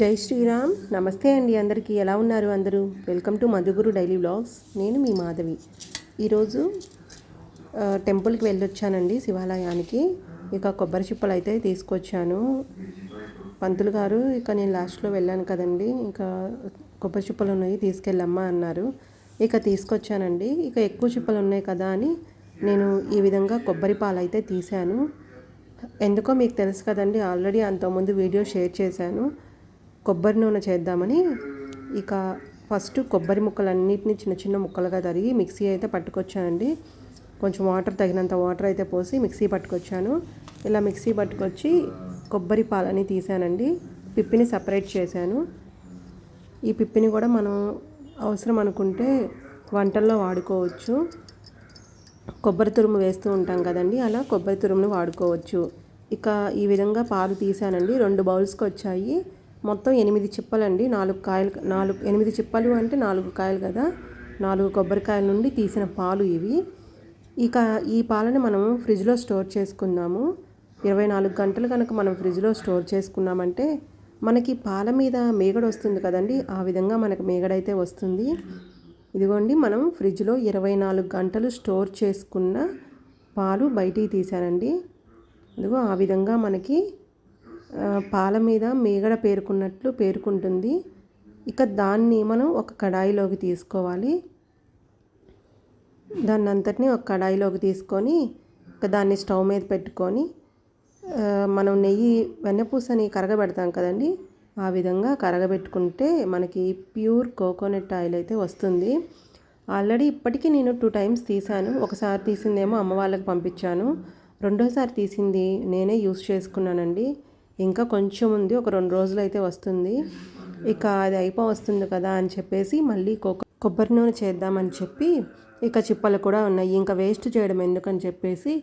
జై శ్రీరామ్. నమస్తే అండి అందరికీ. ఎలా ఉన్నారు అందరూ? Welcome to Madhuguru daily blogs నేను మీ మాధవి. ఈరోజు టెంపుల్కి వెళ్ళొచ్చానండి శివాలయానికి. ఇక కొబ్బరి చిప్పలు అయితే తీసుకొచ్చాను. పంతులు గారు ఇక నేను లాస్ట్లో వెళ్ళాను కదండి. ఇంకా కొబ్బరి చిప్పలు ఉన్నాయి తీసుకెళ్ళమ్మా అన్నారు. ఇక తీసుకొచ్చానండి. ఇక ఎక్కువ చిప్పలు ఉన్నాయి కదా అని నేను ఈ విధంగా కొబ్బరి పాలు అయితే తీశాను. ఎందుకో మీకు తెలుసు కదండి ఆల్రెడీ అంతకుముందు వీడియో షేర్ చేశాను. కొబ్బరి నూనె చేద్దామని ఇక ఫస్ట్ కొబ్బరి ముక్కలన్నిటిని చిన్న చిన్న ముక్కలుగా తరిగి మిక్సీ అయితే పట్టుకొచ్చానండి. కొంచెం వాటర్ తగినంత వాటర్ అయితే పోసి మిక్సీ పట్టుకొచ్చాను. ఇలా మిక్సీ పట్టుకొచ్చి కొబ్బరి పాలని తీసానండి. పిప్పిని సపరేట్ చేశాను. ఈ పిప్పిని కూడా మనం అవసరం అనుకుంటే వంటల్లో వాడుకోవచ్చు. కొబ్బరి తురుము వేస్తూ ఉంటాం కదండి అలా కొబ్బరి తురుమును వాడుకోవచ్చు. ఇక ఈ విధంగా పాలు తీసానండి. రెండు బౌల్స్కి వచ్చాయి మొత్తం ఎనిమిది చిప్పలండి. నాలుగు కాయలు నాలుగు ఎనిమిది చిప్పలు అంటే నాలుగు కాయలు కదా. నాలుగు కొబ్బరికాయల నుండి తీసిన పాలు ఇవి. ఇక ఈ పాలని మనము ఫ్రిడ్జ్లో స్టోర్ చేసుకుందాము. ఇరవై నాలుగు గంటలు కనుక మనం ఫ్రిడ్జ్లో స్టోర్ చేసుకున్నామంటే మనకి పాల మీద మేగడ వస్తుంది కదండి. ఆ విధంగా మనకు మేగడైతే వస్తుంది. ఇదిగోండి మనం ఫ్రిడ్జ్లో ఇరవై నాలుగు గంటలు స్టోర్ చేసుకున్న పాలు బయటికి తీసానండి ఇదిగో ఆ విధంగా మనకి పాల మీద మేగడ పేరుకున్నట్లు పేరుకుంటుంది. ఇక దాన్ని మనం ఒక కడాయిలోకి తీసుకోవాలి. దాన్ని అంతటిని ఒక కడాయిలోకి తీసుకొని ఇక దాన్ని స్టవ్ మీద పెట్టుకొని మనం నెయ్యి వెన్నపూసని కరగబెడతాం కదండి. ఆ విధంగా కరగబెట్టుకుంటే మనకి ప్యూర్ కోకోనట్ ఆయిల్ అయితే వస్తుంది. ఆల్రెడీ ఇప్పటికీ నేను టూ టైమ్స్ తీసాను ఒకసారి తీసిందేమో అమ్మ వాళ్ళకి పంపించాను. రెండోసారి తీసింది నేనే యూస్ చేసుకున్నానండి. ఇంకా కొంచెం ఉంది ఒక రెండు రోజులు అయితే వస్తుంది. ఇక అది అయిపో వస్తుంది కదా అని చెప్పేసి మళ్ళీ కొ కొబ్బరి నూనె చేద్దామని చెప్పి ఇక చిప్పలు కూడా ఉన్నాయి. ఇంకా వేస్ట్ చేయడం ఎందుకని చెప్పేసి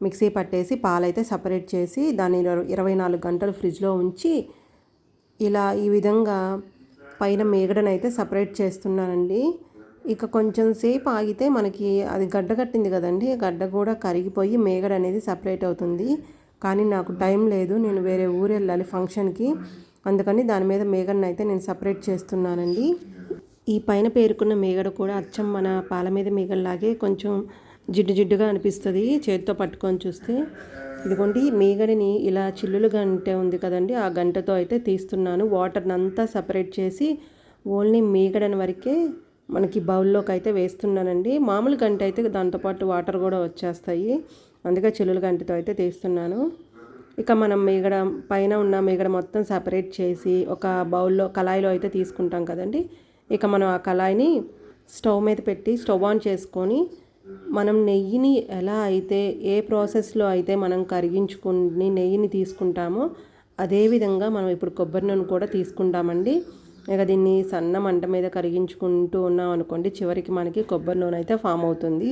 మిక్సీ పట్టేసి పాలైతే సపరేట్ చేసి దాన్ని ఇరవై నాలుగు గంటలు ఫ్రిడ్జ్లో ఉంచి ఇలా ఈ విధంగా పైన మేగడనైతే సపరేట్ చేస్తున్నానండి. ఇక కొంచెం సేపు ఆగితే మనకి అది గడ్డ కట్టింది కదండి గడ్డ కూడా కరిగిపోయి మేగడ అనేది సపరేట్ అవుతుంది. కానీ నాకు టైం లేదు. నేను వేరే ఊరు వెళ్ళాలి ఫంక్షన్కి. అందుకని దాని మీద మేగడని అయితే నేను సపరేట్ చేస్తున్నానండి. ఈ పైన పేరుకున్న మేగడ కూడా అచ్చం మన పాల మీద మేగడలాగే కొంచెం జిడ్డు జిడ్డుగా అనిపిస్తుంది. చేతితో పట్టుకొని చూస్తే. ఇదిగోండి మేగడిని ఇలా చిల్లులు గంట ఉంది కదండి ఆ గంటతో అయితే తీస్తున్నాను. వాటర్ని అంతా సపరేట్ చేసి ఓన్లీ మేగడని వరకే మనకి బౌల్లోకి అయితే వేస్తున్నానండి. మామూలు గంట అయితే దాంతోపాటు వాటర్ కూడా వచ్చేస్తాయి. అందుకే చిల్లుల గంటితో అయితే తీస్తున్నాను. ఇక మనం మీగడ పైన ఉన్న మీగడ మొత్తం సపరేట్ చేసి ఒక బౌల్లో కళాయిలో అయితే తీసుకుంటాం కదండి. ఇక మనం ఆ కళాయిని స్టవ్ మీద పెట్టి స్టవ్ ఆన్ చేసుకొని మనం నెయ్యిని ఎలా అయితే ఏ ప్రాసెస్లో అయితే మనం కరిగించుకుని నెయ్యిని తీసుకుంటామో అదే విధంగా మనం ఇప్పుడు కొబ్బరి నూనె కూడా తీసుకుంటామండి. ఇక దీన్ని సన్న మంట మీద కరిగించుకుంటూ ఉన్నాం అనుకోండి చివరికి మనకి కొబ్బరి నూనె అయితే ఫామ్ అవుతుంది.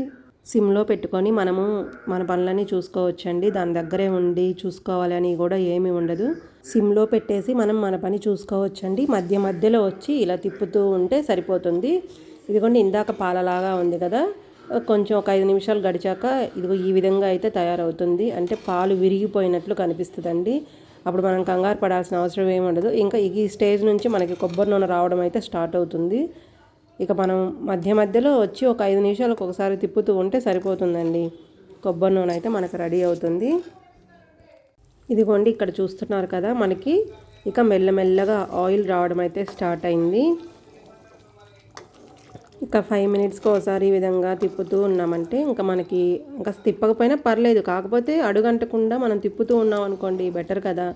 సిమ్లో పెట్టుకొని మనము మన పనులన్నీ చూసుకోవచ్చండి. దాని దగ్గరే ఉండి చూసుకోవాలని కూడా ఏమీ ఉండదు. సిమ్లో పెట్టేసి మనం మన పని చూసుకోవచ్చండి. మధ్య మధ్యలో వచ్చి ఇలా తిప్పుతూ ఉంటే సరిపోతుంది. ఇదిగోండి ఇందాక పాలలాగా ఉంది కదా. కొంచెం ఒక ఐదు నిమిషాలు గడిచాక ఇదిగో ఈ విధంగా అయితే తయారవుతుంది. అంటే పాలు విరిగిపోయినట్లు కనిపిస్తుందండి. అప్పుడు మనం కంగారు పడాల్సిన అవసరం ఏమి ఉండదు. ఇంకా ఈ స్టేజ్ నుంచి మనకి కొబ్బరి నూనె రావడం అయితే స్టార్ట్ అవుతుంది. ఇక మనం మధ్య మధ్యలో వచ్చి ఒక ఐదు నిమిషాలకు ఒకసారి తిప్పుతూ ఉంటే సరిపోతుందండి. కొబ్బరి నూనె అయితే మనకు రెడీ అవుతుంది. ఇదిగోండి ఇక్కడ చూస్తున్నారు కదా మనకి. ఇక మెల్లమెల్లగా ఆయిల్ రావడం అయితే స్టార్ట్ అయింది. ఇక ఫైవ్ మినిట్స్కి ఒకసారి ఈ విధంగా తిప్పుతూ ఉన్నామంటే ఇంకా మనకి ఇంకా తిప్పకపోయినా పర్లేదు. కాకపోతే అడుగంటకుండా మనం తిప్పుతూ ఉన్నాం అనుకోండి బెటర్ కదా.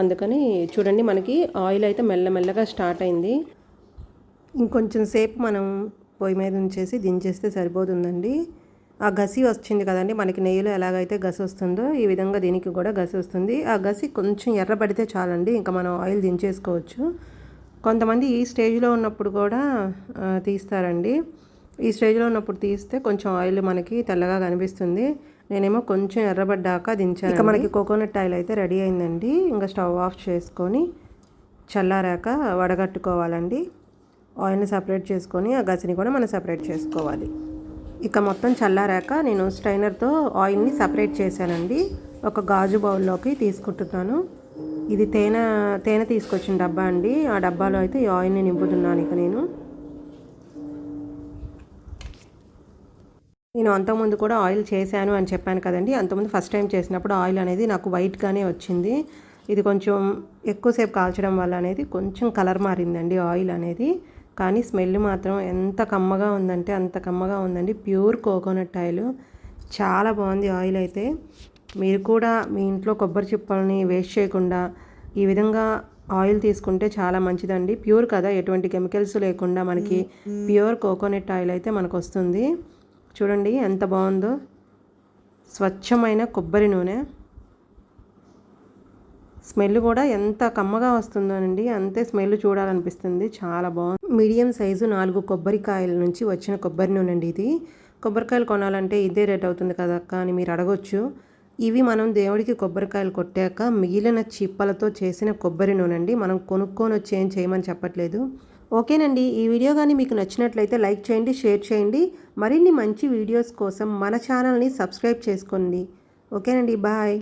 అందుకని చూడండి మనకి ఆయిల్ అయితే మెల్లమెల్లగా స్టార్ట్ అయింది. ఇంకొంచెం సేపు మనం పొయ్యి మీద ఉంచేసి దించేస్తే సరిపోతుందండి. ఆ గసి వచ్చింది కదండి మనకి నెయ్యిలో ఎలాగైతే గసి వస్తుందో ఈ విధంగా దీనికి కూడా గసి వస్తుంది. ఆ గసి కొంచెం ఎర్రబడితే చాలండి ఇంకా మనం ఆయిల్ దించేసుకోవచ్చు. కొంతమంది ఈ స్టేజ్లో ఉన్నప్పుడు కూడా తీస్తారండి. ఈ స్టేజ్లో ఉన్నప్పుడు తీస్తే కొంచెం ఆయిల్ మనకి తెల్లగా కనిపిస్తుంది. నేనేమో కొంచెం ఎర్రబడ్డాక దించాను ఇంకా మనకి కోకోనట్ ఆయిల్ అయితే రెడీ అయిందండి. ఇంకా స్టవ్ ఆఫ్ చేసుకొని చల్లారాక వడగట్టుకోవాలండి. ఆయిల్ని సపరేట్ చేసుకొని ఆ గసిని కూడా మనం సపరేట్ చేసుకోవాలి. ఇక మొత్తం చల్లారాక నేను స్ట్రైనర్తో ఆయిల్ని సపరేట్ చేశానండి. ఒక గాజు బౌల్లోకి తీసుకుంటున్నాను. ఇది తేనె తేనె తీసుకొచ్చిన డబ్బా అండి. ఆ డబ్బాలో అయితే ఈ ఆయిల్ని నింపుతున్నాను ఇక నేను. నేను అంతకుముందు కూడా ఆయిల్ చేశాను అని చెప్పాను కదండి. అంతకుముందు ఫస్ట్ టైం చేసినప్పుడు ఆయిల్ అనేది నాకు వైట్గానే వచ్చింది. ఇది కొంచెం ఎక్కువసేపు కాల్చడం వల్ల అనేది కొంచెం కలర్ మారిందండి ఆయిల్ అనేది. కానీ స్మెల్ మాత్రం ఎంత కమ్మగా ఉందంటే అంత కమ్మగా ఉందండి. Pure coconut oil. చాలా బాగుంది ఆయిల్ అయితే. మీరు కూడా మీ ఇంట్లో కొబ్బరి చిప్పల్ని వేస్ట్ చేయకుండా ఈ విధంగా ఆయిల్ తీసుకుంటే చాలా మంచిదండి. ప్యూర్ కదా ఎటువంటి కెమికల్స్ లేకుండా మనకి ప్యూర్ కోకోనట్ ఆయిల్ అయితే మనకు వస్తుంది. చూడండి ఎంత బాగుందో. స్వచ్ఛమైన కొబ్బరి నూనె. స్మెల్ కూడా ఎంత కమ్మగా వస్తుందోనండి అంతే స్మెల్ చూడాలనిపిస్తుంది. చాలా బాగుంది. మీడియం సైజు నాలుగు కొబ్బరికాయల నుంచి వచ్చిన కొబ్బరి నూనె అండి ఇది. కొబ్బరికాయలు కొనాలంటే ఇదే రేట్ అవుతుంది కదా అక్క అని మీరు అడగొచ్చు. ఇవి మనం దేవుడికి కొబ్బరికాయలు కొట్టాక మిగిలిన చిప్పలతో చేసిన కొబ్బరి నూనె అండి మనం కొనుక్కొని వచ్చి ఏం చేయమని చెప్పట్లేదు. ఓకేనండి ఈ వీడియో కానీ మీకు నచ్చినట్లయితే లైక్ చేయండి షేర్ చేయండి. మరిన్ని మంచి వీడియోస్ కోసం మన ఛానల్ని సబ్స్క్రైబ్ చేసుకోండి. ఓకేనండి బాయ్.